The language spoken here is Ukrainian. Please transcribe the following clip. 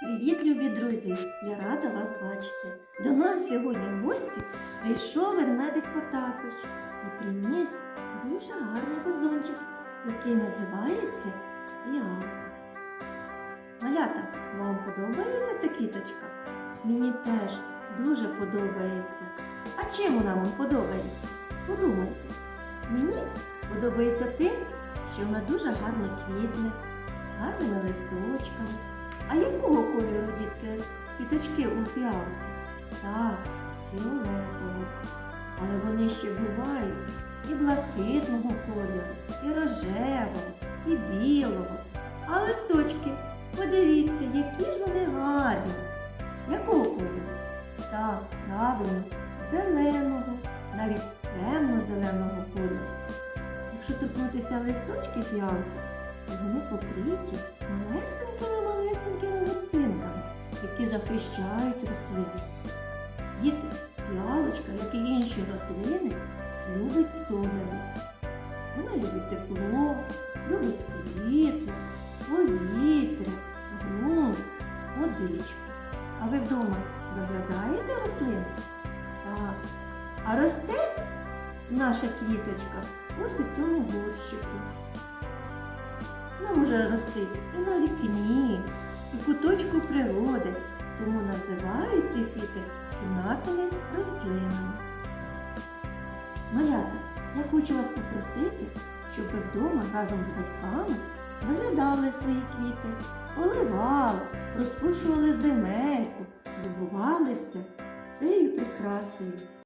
Привіт, любі друзі! Я рада вас бачити. До нас сьогодні в гості прийшов ведмедик Потапич і приніс дуже гарний вазончик, який називається Фіалка. Малята, вам подобається ця квіточка? Мені теж дуже подобається. А чим вона вам подобається? Подумайте. Мені подобається тим, що вона дуже гарно квітне, гарними листочками. А якого кольору дітки квіточки у фіалки? Так, фіолетового. Але вони ще бувають і блакитного кольору, і рожевого, і білого. А листочки, подивіться, які ж вони гарні. Якого кольору? Так, правильно, зеленого, навіть темно-зеленого кольору. Якщо торкнутися листочки фіалки, вони покриті які захищають рослини. Діти, фіалочка, як і інші рослини, любить догляду. Вона любить тепло, любить світло, повітря, ґрунт, водичку. А ви вдома доглядаєте рослин? Так. А росте наша квіточка ось у цьому горщику. Вона може рости і на вікні, і куточку природи, тому називають ці квіти кімнатними рослинами. Малята, я хочу вас попросити, щоб ви вдома разом з батьками виглядали свої квіти, поливали, розпушували земельку, любувалися цією прикрасою.